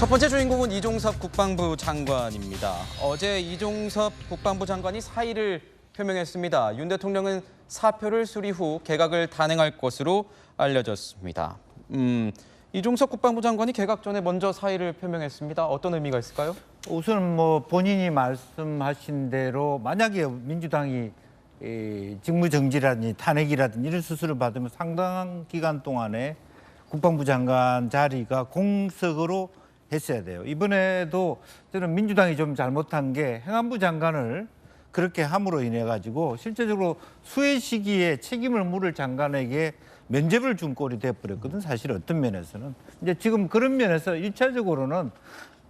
첫 번째 주인공은 이종섭 국방부 장관입니다. 어제 이종섭 국방부 장관이 사의를 표명했습니다. 윤 대통령은 사표를 수리 후 개각을 단행할 것으로 알려졌습니다. 음, 이종섭 국방부 장관이 개각 전에 먼저 사의를 표명했습니다. 어떤 의미가 있을까요? 우선 뭐 본인이 말씀하신 대로 만약에 민주당이 이 직무정지라든지 탄핵이라든지 이런 수술을 받으면 상당한 기간 동안에 국방부 장관 자리가 공석으로 했어야 돼요. 이번에도 저는 민주당이 좀 잘못한 게 행안부 장관을 그렇게 함으로 인해 가지고 실제적으로 수해 시기에 책임을 물을 장관에게 면접을 준 꼴이 돼버렸거든 사실 어떤 면에서는 이제 지금 그런 면에서 일차적으로는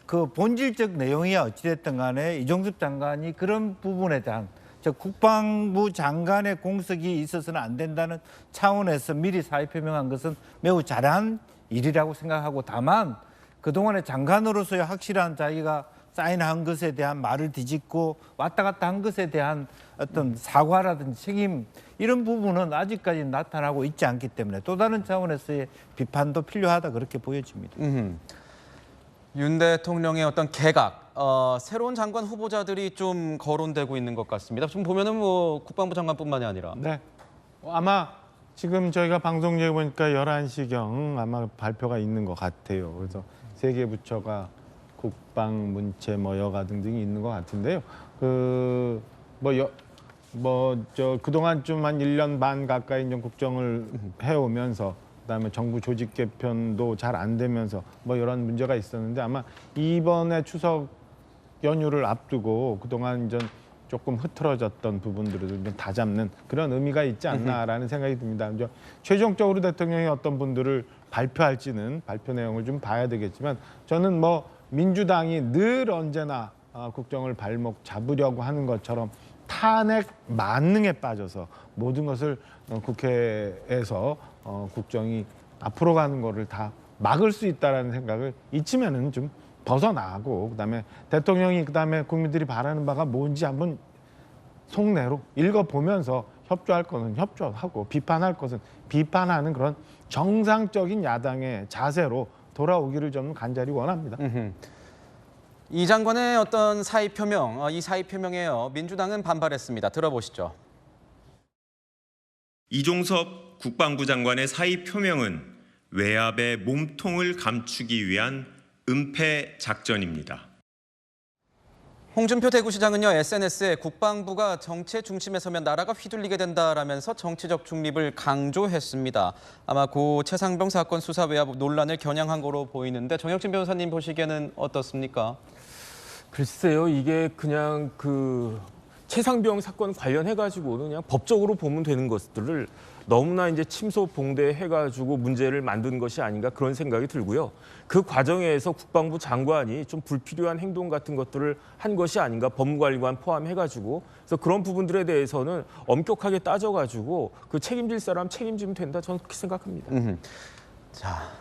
그 본질적 내용이야 어찌됐든 간에 이종섭 장관이 그런 부분에 대한 즉 국방부 장관의 공석이 있어서는 안 된다는 차원에서 미리 사의 표명한 것은 매우 잘한 일이라고 생각하고 다만 그동안에 장관으로서의 확실한 자기가 사인한 것에 대한 말을 뒤집고 왔다 갔다 한 것에 대한 어떤 사과라든지 책임 이런 부분은 아직까지 나타나고 있지 않기 때문에 또 다른 차원에서의 비판도 필요하다 그렇게 보여집니다. 음흠. 윤 대통령의 어떤 개각, 어, 새로운 장관 후보자들이 좀 거론되고 있는 것 같습니다. 지금 보면은 뭐 국방부 장관뿐만이 아니라 네. 어, 아마 지금 저희가 방송국에 보니까 11시경 아마 발표가 있는 것 같아요. 그래서 세 개 부처가 국방, 문체, 뭐 여가 등등이 있는 것 같은데요. 그뭐뭐저 그동안 좀한 1년 반 가까이 좀 국정을 해오면서 그다음에 정부 조직 개편도 잘 안 되면서 뭐 이런 문제가 있었는데 아마 이번에 추석 연휴를 앞두고 그동안 좀 조금 흐트러졌던 부분들을 좀 다 잡는 그런 의미가 있지 않나라는 생각이 듭니다. 이제 최종적으로 대통령이 어떤 분들을 발표할지는 발표 내용을 좀 봐야 되겠지만 저는 뭐 민주당이 늘 언제나 어, 국정을 발목 잡으려고 하는 것처럼 탄핵 만능에 빠져서 모든 것을 어, 국회에서 어, 국정이 앞으로 가는 거를 다 막을 수 있다라는 생각을 이쯤에는 좀 벗어나고 그다음에 대통령이 그다음에 국민들이 바라는 바가 뭔지 한번 속내로 읽어보면서 협조할 것은 협조하고 비판할 것은 비판하는 그런 정상적인 야당의 자세로 돌아오기를 저는 간절히 원합니다. 이 장관의 어떤 사의 표명, 어, 이 사의 표명에요. 민주당은 반발했습니다. 들어보시죠. 이종섭 국방부 장관의 사의 표명은 외압의 몸통을 감추기 위한 은폐 작전입니다. 홍준표 대구시장은요 SNS에 국방부가 정치의 중심에 서면 나라가 휘둘리게 된다라면서 정치적 중립을 강조했습니다. 아마 고 최상병 사건 수사 외압 논란을 겨냥한 거로 보이는데 정혁진 변호사님 보시기에는 어떻습니까? 글쎄요, 이게 그냥 그 최상병 사건 관련해 가지고는 그냥 법적으로 보면 되는 것들을 너무나 이제 침소 봉대 해가지고 문제를 만든 것이 아닌가 그런 생각이 들고요. 그 과정에서 국방부 장관이 좀 불필요한 행동 같은 것들을 한 것이 아닌가 법무관리관 포함해가지고 그래서 그런 부분들에 대해서는 엄격하게 따져가지고 그 책임질 사람 책임지면 된다 저는 그렇게 생각합니다. 음흠. 자,